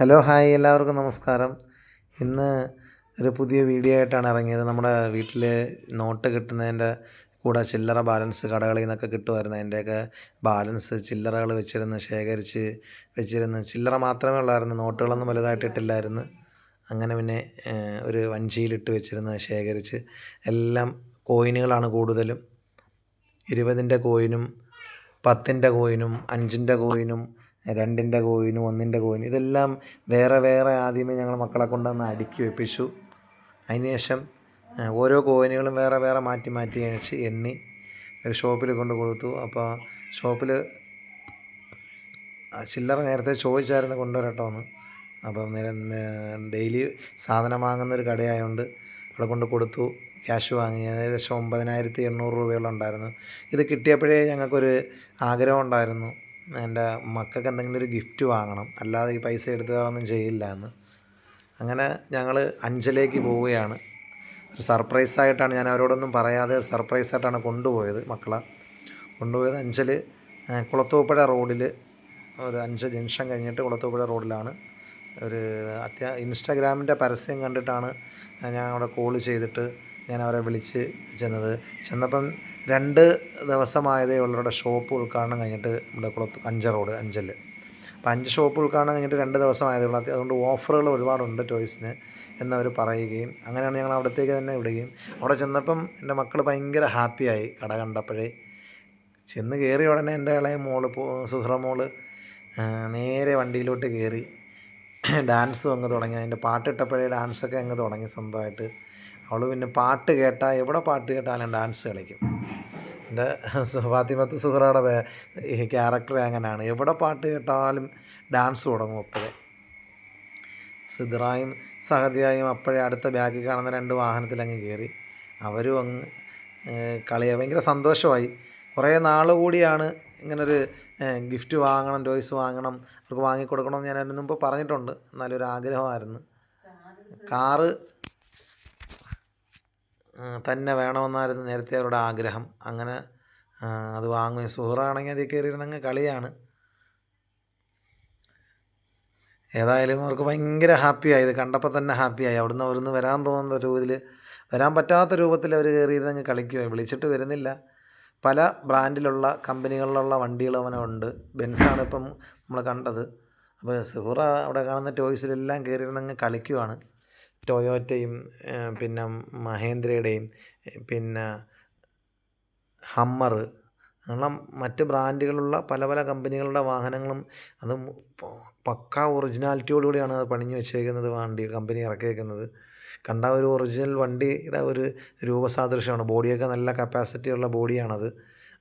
Hello hi. എല്ലാവർക്കും നമസ്കാരം. ഇന്ന് ഒരു പുതിയ വീഡിയോ ആയിട്ടാണ് ഇറങ്ങിയത്. നമ്മുടെ വീട്ടിൽ നോട്ട് കിട്ടുന്നതിന്റെ കൂടെ ചില്ലറ ബാലൻസ് കടകളിൽ നിന്നൊക്കെ കിട്ടുമായിരുന്നു. അതിന്റെയൊക്കെ ബാലൻസ് ചില്ലറകൾ വെച്ചിരുന്ന് ശേഖരിച്ച് വെച്ചിരുന്ന് ചില്ലറ മാത്രമേ ഉള്ളായിരുന്നു. നോട്ടുകളൊന്നും വലുതായിട്ട് ഇട്ടില്ലായിരുന്നു. അങ്ങനെ പിന്നെ ഒരു വഞ്ചിയിലിട്ട് വെച്ചിരുന്ന് ശേഖരിച്ച് എല്ലാം കോയിനുകളാണ് കൂടുതലും. ഇരുപതിന്റെ കോയിനും പത്തിന്റെ കോയിനും അഞ്ചിന്റെ കോയിനും രണ്ടിന്റെ കോയിനും ഒന്നിന്റെ കോയിനും ഇതെല്ലാം വേറെ വേറെ ആദ്യമേ ഞങ്ങൾ മക്കളെ കൊണ്ടുവന്ന് അടുക്കി വെപ്പിച്ചു. അതിനുശേഷം ഓരോ കോയിനുകളും വേറെ വേറെ മാറ്റി മാറ്റി എണിച്ച് എണ്ണി ഒരു ഷോപ്പിൽ കൊണ്ട് കൊടുത്തു. അപ്പോൾ ഷോപ്പിൽ ചില്ലറ നേരത്തെ ചോദിച്ചായിരുന്നു കൊണ്ടുവരട്ടോ എന്ന് അപ്പം നേരെ ഡെയിലി സാധനം വാങ്ങുന്ന ഒരു കടയായതുകൊണ്ട് അവിടെ കൊണ്ട് കൊടുത്തു ക്യാഷ് വാങ്ങി. ഏകദേശം ഒമ്പതിനായിരത്തി എണ്ണൂറ് രൂപയോളം ഉണ്ടായിരുന്നു. ഇത് കിട്ടിയപ്പോഴേ ഞങ്ങൾക്കൊരു ആഗ്രഹം ഉണ്ടായിരുന്നു. എന്റെ മക്കൾക്ക് എന്തെങ്കിലും ഒരു ഗിഫ്റ്റ് വാങ്ങണം. അല്ലാതെ ഈ പൈസ എടുത്തതൊന്നും ചെയ്യില്ല എന്ന്. അങ്ങനെ ഞങ്ങൾ അഞ്ചലേക്ക് പോവുകയാണ്. ഒരു സർപ്രൈസായിട്ടാണ് ഞാൻ അവരോടൊന്നും പറയാതെ സർപ്രൈസായിട്ടാണ് കൊണ്ടുപോയത് മക്കളെ. കൊണ്ടുപോയത് അഞ്ചൽ കുളത്തൂപ്പുഴ റോഡിൽ ഒരു അഞ്ച് ജംഗ്ഷൻ കഴിഞ്ഞിട്ട് കുളത്തൂപ്പുഴ റോഡിലാണ്. ഒരു അത്യാ ഇൻസ്റ്റാഗ്രാമിന്റെ പരസ്യം കണ്ടിട്ടാണ് ഞാൻ അവിടെ കോൾ ചെയ്തിട്ട് ഞാൻ അവരെ വിളിച്ച് ചെന്നത്. ചെന്നപ്പം രണ്ട് ദിവസമായതേ ഉള്ളവരുടെ ഷോപ്പ് ഉൾക്കാടനം കഴിഞ്ഞിട്ട് ഇവിടെ കുളത്ത് അഞ്ച റോഡ് അഞ്ചൽ അപ്പം അഞ്ച് ഷോപ്പ് ഉൾക്കാടനം കഴിഞ്ഞിട്ട് രണ്ട് ദിവസമായതേ ഉള്ളൂ. അത് അതുകൊണ്ട് ഓഫറുകൾ ഒരുപാടുണ്ട് ടോയ്സിന് എന്നവർ പറയുകയും അങ്ങനെയാണ് ഞങ്ങൾ അവിടത്തേക്ക് തന്നെ വിടുകയും. അവിടെ ചെന്നപ്പം എന്റെ മക്കൾ ഭയങ്കര ഹാപ്പിയായി കട കണ്ടപ്പോഴേ. ചെന്ന് കയറി ഉടനെ എന്റെ ഇളയ മോൾ സുഹ്ര മോൾ നേരെ വണ്ടിയിലോട്ട് കയറി ഡാൻസും അങ്ങ് തുടങ്ങി. അതിന്റെ പാട്ടിട്ടപ്പോഴേ ഡാൻസൊക്കെ അങ്ങ് തുടങ്ങി സ്വന്തമായിട്ട്. അവൾ പിന്നെ പാട്ട് കേട്ടാൽ എവിടെ പാട്ട് കേട്ടാലും ഡാൻസ് കളിക്കും. എന്റെ ഫാത്തിമത്ത് സുഹറയുടെ ക്യാരക്ടർ അങ്ങനെയാണ് എവിടെ പാട്ട് കേട്ടാലും ഡാൻസ് തുടങ്ങും അപ്പോഴേ. സിദ്റായും സഹദിയായും അപ്പോഴേ അടുത്ത ബാഗിൽ കാണുന്ന രണ്ട് വാഹനത്തിലങ്ങ് കയറി. അവരും അങ്ങ് കളിയ. ഭയങ്കര സന്തോഷമായി. കുറേ നാൾ കൂടിയാണ് ഇങ്ങനൊരു ഗിഫ്റ്റ് വാങ്ങണം ടോയ്സ് വാങ്ങണം അവർക്ക് വാങ്ങിക്കൊടുക്കണമെന്ന് ഞാൻ അതിന് മുമ്പ് പറഞ്ഞിട്ടുണ്ട്. നല്ലൊരു ആഗ്രഹമായിരുന്നു കാറ് തന്നെ വേണമെന്നായിരുന്നു നേരത്തെ അവരുടെ ആഗ്രഹം. അങ്ങനെ അത് വാങ്ങുകയും സുഹറാണെങ്കിൽ അതിൽ കയറിയിരുന്നങ്ങ് കളിയാണ്. ഏതായാലും അവർക്ക് ഭയങ്കര ഹാപ്പിയായി. ഇത് കണ്ടപ്പോൾ തന്നെ ഹാപ്പിയായി. അവിടുന്ന് അവിടുന്ന് വരാൻ തോന്നുന്ന രൂപത്തിൽ വരാൻ പറ്റാത്ത രൂപത്തിൽ അവർ കയറിയിരുന്നങ്ങ് കളിക്കുക വിളിച്ചിട്ട് വരുന്നില്ല. പല ബ്രാൻഡിലുള്ള കമ്പനികളിലുള്ള വണ്ടികൾ അവനുണ്ട്. ബെൻസാണ് ഇപ്പം നമ്മൾ കണ്ടത്. അപ്പോൾ സുഹറ അവിടെ കാണുന്ന ടോയ്സിലെല്ലാം കയറിയിരുന്നങ്ങ് കളിക്കുവാണ്. ടൊയോറ്റയും പിന്നെ മഹേന്ദ്രയുടെയും പിന്നെ ഹമ്മറ് അങ്ങനെയുള്ള മറ്റ് ബ്രാൻഡുകളുള്ള പല പല കമ്പനികളുടെ വാഹനങ്ങളും അത് പക്ക ഒറിജിനാലിറ്റിയോടുകൂടിയാണ് അത് പണിഞ്ഞു വെച്ചേക്കുന്നത് വണ്ടി കമ്പനി ഇറക്കിയേക്കുന്നത്. കണ്ട ഒരു ഒറിജിനൽ വണ്ടിയുടെ ഒരു രൂപസാദൃശ്യമാണ്. ബോഡിയൊക്കെ നല്ല കപ്പാസിറ്റി ഉള്ള ബോഡിയാണത്.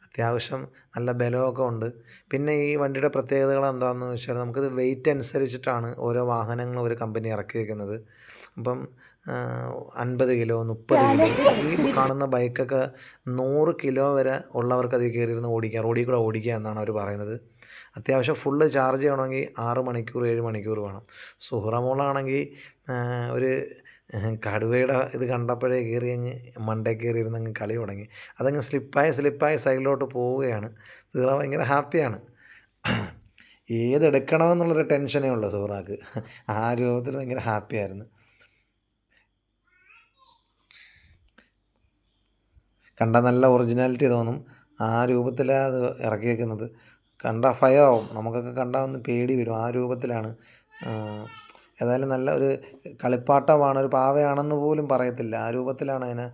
അത്യാവശ്യം നല്ല ബലമൊക്കെ ഉണ്ട്. പിന്നെ ഈ വണ്ടിയുടെ പ്രത്യേകതകൾ എന്താണെന്ന് വെച്ചാൽ നമുക്കിത് വെയിറ്റ് അനുസരിച്ചിട്ടാണ് ഓരോ വാഹനങ്ങൾ ഒരു കമ്പനി ഇറക്കിയിരിക്കുന്നത് അപ്പം അൻപത് കിലോ മുപ്പത് കിലോ ഈ കാണുന്ന ബൈക്കൊക്കെ നൂറ് കിലോ വരെ ഉള്ളവർക്ക് അതിൽ കയറിയിരുന്ന് ഓടിക്കാം. റോഡിൽ കൂടെ ഓടിക്കുക എന്നാണ് അവർ പറയുന്നത്. അത്യാവശ്യം ഫുള്ള് ചാർജ് ചെയ്യണമെങ്കിൽ ആറ് മണിക്കൂർ ഏഴ് മണിക്കൂർ വേണം. സുഹ്റമോളാണെങ്കിൽ ഒരു കടുവയുടെ ഇത് കണ്ടപ്പോഴേ കയറി അങ്ങ് മണ്ടേ കയറി ഇരുന്ന് അങ്ങ് കളി തുടങ്ങി. അതങ്ങ് സ്ലിപ്പായി സ്ലിപ്പായി സൈഡിലോട്ട് പോവുകയാണ്. സുഹ്റ ഭയങ്കര ഹാപ്പിയാണ്. ഏതെടുക്കണമെന്നുള്ളൊരു ടെൻഷനേ ഉള്ളൂ സുഹ്റാക്ക്. ആ രൂപത്തിൽ ഭയങ്കര ഹാപ്പിയായിരുന്നു. കണ്ട നല്ല ഒറിജിനാലിറ്റി തോന്നും. ആ രൂപത്തിലാണ് അത് ഇറക്കിയേക്കുന്നത് കണ്ട ഭയമാവും നമുക്കൊക്കെ കണ്ടാൽ ഒന്ന് പേടി വരും. ആ രൂപത്തിലാണ്. ഏതായാലും നല്ല ഒരു കളിപ്പാട്ടമാണ് ഒരു പാവയാണെന്ന് പോലും പറയത്തില്ല. ആ രൂപത്തിലാണ് അതിനെ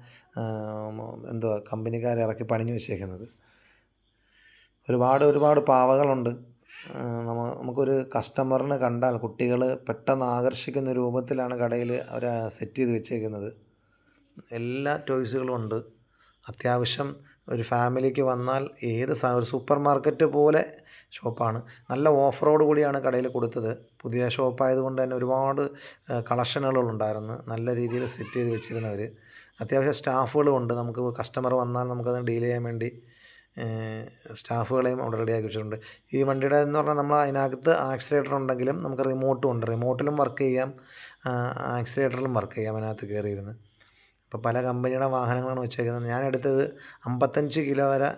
എന്തുവാ കമ്പനിക്കാർ ഇറക്കി പണിഞ്ഞു വെച്ചേക്കുന്നത്. ഒരുപാട് ഒരുപാട് പാവകളുണ്ട്. നമ്മ നമുക്കൊരു കസ്റ്റമറിന് കണ്ടാൽ കുട്ടികൾ പെട്ടെന്ന് ആകർഷിക്കുന്ന രൂപത്തിലാണ് കടയിൽ അവർ സെറ്റ് ചെയ്ത് വെച്ചേക്കുന്നത്. എല്ലാ ടോയ്സുകളും ഉണ്ട്. അത്യാവശ്യം ഒരു ഫാമിലിക്ക് വന്നാൽ ഏത് സാ ഒരു സൂപ്പർ മാർക്കറ്റ് പോലെ ഷോപ്പാണ്. നല്ല ഓഫറോട് കൂടിയാണ് കടയിൽ കൊടുത്തത്. പുതിയ ഷോപ്പായതുകൊണ്ട് തന്നെ ഒരുപാട് കളക്ഷനുകളുണ്ടായിരുന്നു നല്ല രീതിയിൽ സെറ്റ് ചെയ്ത് വെച്ചിരുന്നവർ. അത്യാവശ്യം സ്റ്റാഫുകളും ഉണ്ട്. നമുക്ക് കസ്റ്റമർ വന്നാൽ നമുക്കത് ഡീൽ ചെയ്യാൻ വേണ്ടി സ്റ്റാഫുകളെയും അവിടെ റെഡിയാക്കി വെച്ചിട്ടുണ്ട്. ഈ വണ്ടിയുടെ എന്ന് പറഞ്ഞാൽ നമ്മൾ അതിനകത്ത് ആക്സിലേറ്റർ ഉണ്ടെങ്കിലും നമുക്ക് റിമോട്ടും ഉണ്ട്. റിമോട്ടിലും വർക്ക് ചെയ്യാം. ആക്സിലേറ്ററിലും വർക്ക് ചെയ്യാം അതിനകത്ത് കയറിയിരുന്ന്. ഇപ്പോൾ പല കമ്പനിയുടെ വാഹനങ്ങളാണ് വെച്ചേക്കുന്നത്. ഞാൻ എടുത്തത് അമ്പത്തഞ്ച് കിലോ വരെ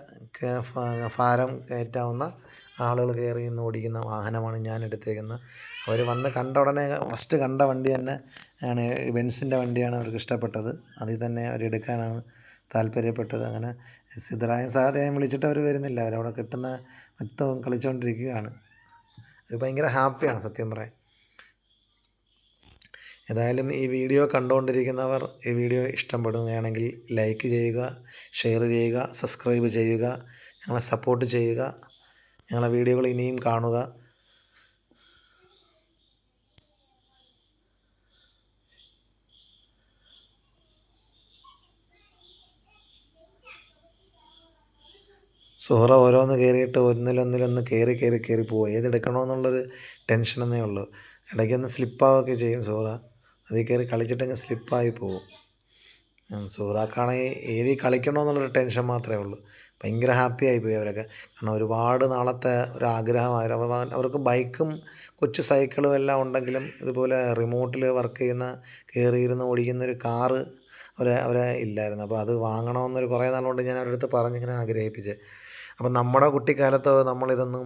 ഭാരം കയറ്റാവുന്ന ആളുകൾ കയറി നിന്ന് ഓടിക്കുന്ന വാഹനമാണ് ഞാൻ എടുത്തേക്കുന്നത്. അവർ വന്ന് കണ്ട ഉടനെ ഫസ്റ്റ് കണ്ട വണ്ടി തന്നെ ആണ് ബെൻസിന്റെ വണ്ടിയാണ് അവർക്ക് ഇഷ്ടപ്പെട്ടത്. അതിൽ തന്നെ അവർ എടുക്കാനാണ് താല്പര്യപ്പെട്ടത്. അങ്ങനെ സിദ്ധറായും സഹദേവം വിളിച്ചിട്ട് അവർ വരുന്നില്ല. അവരവിടെ കിട്ടുന്ന മൊത്തം കളിച്ചുകൊണ്ടിരിക്കുകയാണ്. അവർ ഭയങ്കര ഹാപ്പിയാണ് സത്യം പറയാൻ. ഏതായാലും ഈ വീഡിയോ കണ്ടുകൊണ്ടിരിക്കുന്നവർ ഈ വീഡിയോ ഇഷ്ടപ്പെടുകയാണെങ്കിൽ ലൈക്ക് ചെയ്യുക ഷെയർ ചെയ്യുക സബ്സ്ക്രൈബ് ചെയ്യുക ഞങ്ങളെ സപ്പോർട്ട് ചെയ്യുക ഞങ്ങളെ വീഡിയോകൾ ഇനിയും കാണുക. സുഹറ ഓരോന്ന് കയറിയിട്ട് ഒന്നിലൊന്നിലൊന്ന് കയറി കയറി കയറി പോകും ഏതെടുക്കണമെന്നുള്ളൊരു ടെൻഷനെന്നേ ഉള്ളൂ. ഇടയ്ക്കൊന്ന് സ്ലിപ്പാവുകയൊക്കെ ചെയ്യും സുഹറ. അതിൽ കയറി കളിച്ചിട്ടങ്ങ് സ്ലിപ്പായി പോകും സുഹറാക്കാണെങ്കിൽ കളിക്കണോ കളിക്കണമെന്നുള്ളൊരു ടെൻഷൻ മാത്രമേ ഉള്ളൂ. ഭയങ്കര ഹാപ്പി ആയിപ്പോയി അവരൊക്കെ. കാരണം ഒരുപാട് നാളത്തെ ഒരാഗ്രഹമായിരുന്നു അവർക്ക് ബൈക്കും കൊച്ചു സൈക്കിളും എല്ലാം ഉണ്ടെങ്കിലും ഇതുപോലെ റിമോട്ടിൽ വർക്ക് ചെയ്യുന്ന കയറിയിരുന്ന് ഓടിക്കുന്ന ഒരു കാറ് അവരെ അവരെ ഇല്ലായിരുന്നു. അപ്പോൾ അത് വാങ്ങണമെന്നൊരു കുറേ നാളുകൊണ്ട് ഞാൻ അവരുടെ അടുത്ത് പറഞ്ഞിങ്ങനെ ആഗ്രഹിപ്പിച്ചത് അപ്പം നമ്മുടെ കുട്ടിക്കാലത്ത് നമ്മളിതൊന്നും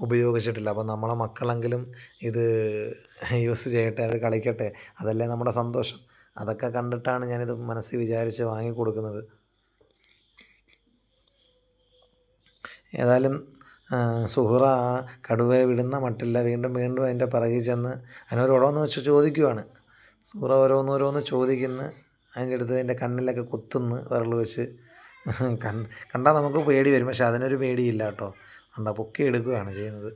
ഉപയോഗിച്ചിട്ടില്ല. അപ്പം നമ്മളെ മക്കളെങ്കിലും ഇത് യൂസ് ചെയ്യട്ടെ അവർ കളിക്കട്ടെ അതല്ലേ നമ്മുടെ സന്തോഷം. അതൊക്കെ കണ്ടിട്ടാണ് ഞാനിത് മനസ്സിൽ വിചാരിച്ച് വാങ്ങിക്കൊടുക്കുന്നത്. ഏതായാലും സുഹറ കടുവയെ വിടുന്ന മട്ടില്ല. വീണ്ടും വീണ്ടും അതിന്റെ പിറകിൽ ചെന്ന് അതിനൊരു ഓരോന്ന് വെച്ച് ചോദിക്കുവാണ്. സുഹറ ഓരോന്നോരോന്ന് ചോദിക്കുന്നു. അതിന്റെ അടുത്ത് അതിന്റെ കണ്ണിലൊക്കെ കുത്തുന്നു വിരൽ വെച്ച്. കണ്ടാൽ നമുക്ക് പേടി വരും. പക്ഷെ അതിനൊരു പേടിയില്ല കേട്ടോ. കണ്ട പൊക്കി എടുക്കുകയാണ് ചെയ്യുന്നത്.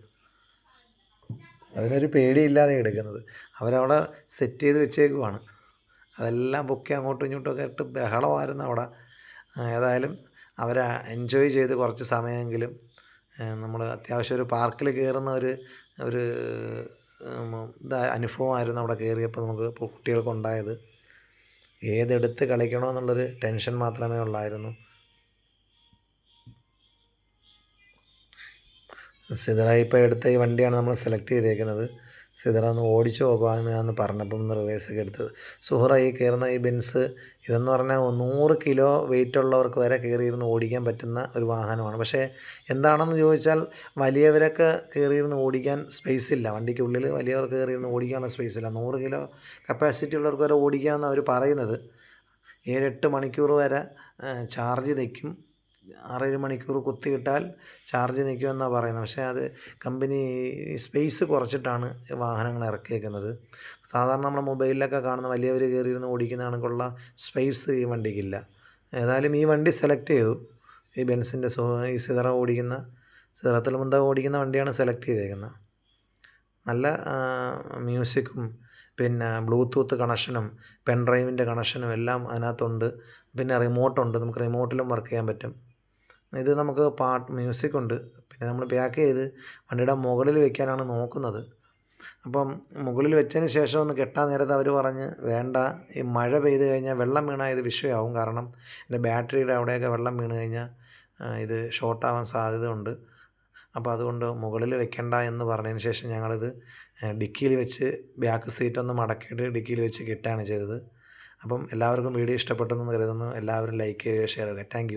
അതിനൊരു പേടിയില്ലാതെ എടുക്കുന്നത്. അവരവിടെ സെറ്റ് ചെയ്ത് വെച്ചേക്കുവാണ്. അതെല്ലാം പൊക്കി അങ്ങോട്ടും ഇങ്ങോട്ടും ഒക്കെ ഇട്ട് ബഹളമായിരുന്നു അവിടെ. ഏതായാലും അവരെ എൻജോയ് ചെയ്ത് കുറച്ച് സമയമെങ്കിലും നമ്മൾ അത്യാവശ്യം ഒരു പാർക്കിൽ കയറുന്ന ഒരു ഒരു ഇതാ അനുഭവമായിരുന്നു അവിടെ കയറിയപ്പോൾ നമുക്ക് കുട്ടികൾക്കുണ്ടായത്. ഏതെടുത്ത് കളിക്കണമെന്നുള്ളൊരു ടെൻഷൻ മാത്രമേ ഉള്ളായിരുന്നു. സിദറ ഇപ്പോൾ എടുത്ത ഈ വണ്ടിയാണ് നമ്മൾ സെലക്ട് ചെയ്തേക്കുന്നത്. സിതറ ഒന്ന് ഓടിച്ചു നോക്കുവാനാന്ന് പറഞ്ഞപ്പം ഒന്ന് റിവേഴ്സൊക്കെ എടുത്തത്. സുഹറ ഈ കയറുന്ന ഈ ബെൻസ് ഇതെന്ന് പറഞ്ഞാൽ നൂറ് കിലോ വെയിറ്റ് ഉള്ളവർക്ക് വരെ കയറിയിരുന്ന് ഓടിക്കാൻ പറ്റുന്ന ഒരു വാഹനമാണ്. പക്ഷേ എന്താണെന്ന് ചോദിച്ചാൽ വലിയവരൊക്കെ കയറിയിരുന്ന് ഓടിക്കാൻ സ്പേസ് ഇല്ല. വണ്ടിക്കുള്ളിൽ വലിയവർ കയറിയിരുന്ന് ഓടിക്കാനുള്ള സ്പേസ് ഇല്ല. നൂറ് കിലോ കപ്പാസിറ്റി ഉള്ളവർക്ക് വരെ ഓടിക്കാമെന്ന് അവർ പറയുന്നത്. ഏഴെട്ട് മണിക്കൂർ വരെ ചാർജ് നിൽക്കും ആറേഴ് മണിക്കൂർ കുത്തിയിട്ടാൽ ചാർജ് നിൽക്കുമെന്നാണ് പറയുന്നത്. പക്ഷേ അത് കമ്പനി സ്പേസ് കുറച്ചിട്ടാണ് വാഹനങ്ങൾ ഇറക്കിയേക്കുന്നത്. സാധാരണ നമ്മൾ മൊബൈലിലൊക്കെ കാണുന്ന വലിയവർ കയറിയിരുന്ന് ഓടിക്കുന്ന കണക്കുള്ള സ്പേസ് ഈ വണ്ടിക്കില്ല. ഏതായാലും ഈ വണ്ടി സെലക്ട് ചെയ്തു. ഈ ബെൻസിന്റെ സോ ഈ സിതറ ഓടിക്കുന്ന സിതറത്തിൽ മുന്ത ഓടിക്കുന്ന വണ്ടിയാണ് സെലക്ട് ചെയ്തേക്കുന്നത്. നല്ല മ്യൂസിക്കും പിന്നെ ബ്ലൂടൂത്ത് കണക്ഷനും പെൻ ഡ്രൈവിന്റെ കണക്ഷനും എല്ലാം അതിനകത്തുണ്ട്. പിന്നെ റിമോട്ടുണ്ട്. നമുക്ക് റിമോട്ടിലും വർക്ക് ചെയ്യാൻ പറ്റും. ഇത് നമുക്ക് പാട്ട് മ്യൂസിക് ഉണ്ട്. പിന്നെ നമ്മൾ പാക്ക് ചെയ്ത് വണ്ടിയുടെ മുകളിൽ വെക്കാനാണ് നോക്കുന്നത്. അപ്പം മുകളിൽ വെച്ചതിന് ശേഷം ഒന്ന് കെട്ടാൻ നേരത്തെ അവർ പറഞ്ഞ് വേണ്ട ഈ മഴ പെയ്ത് കഴിഞ്ഞാൽ വെള്ളം വീണാൽ ഇത് വിഷയമാവും. കാരണം എന്റെ ബാറ്ററിയുടെ അവിടെയൊക്കെ വെള്ളം വീണ് കഴിഞ്ഞാൽ ഇത് ഷോർട്ടാവാൻ സാധ്യതയുണ്ട്. അപ്പോൾ അതുകൊണ്ട് മുകളിൽ വെക്കണ്ട എന്ന് പറഞ്ഞതിന് ശേഷം ഞങ്ങളിത് ഡിക്കിയിൽ വെച്ച് ബാക്ക് സീറ്റ് ഒന്ന് മടക്കിയിട്ട് ഡിക്കിയിൽ വെച്ച് കിട്ടുകയാണ് ചെയ്തത്. അപ്പം എല്ലാവർക്കും വീഡിയോ ഇഷ്ടപ്പെട്ടെന്ന് കരുതുന്നു. എല്ലാവരും ലൈക്ക് ചെയ്യുക ഷെയർ ചെയ്യുക. താങ്ക്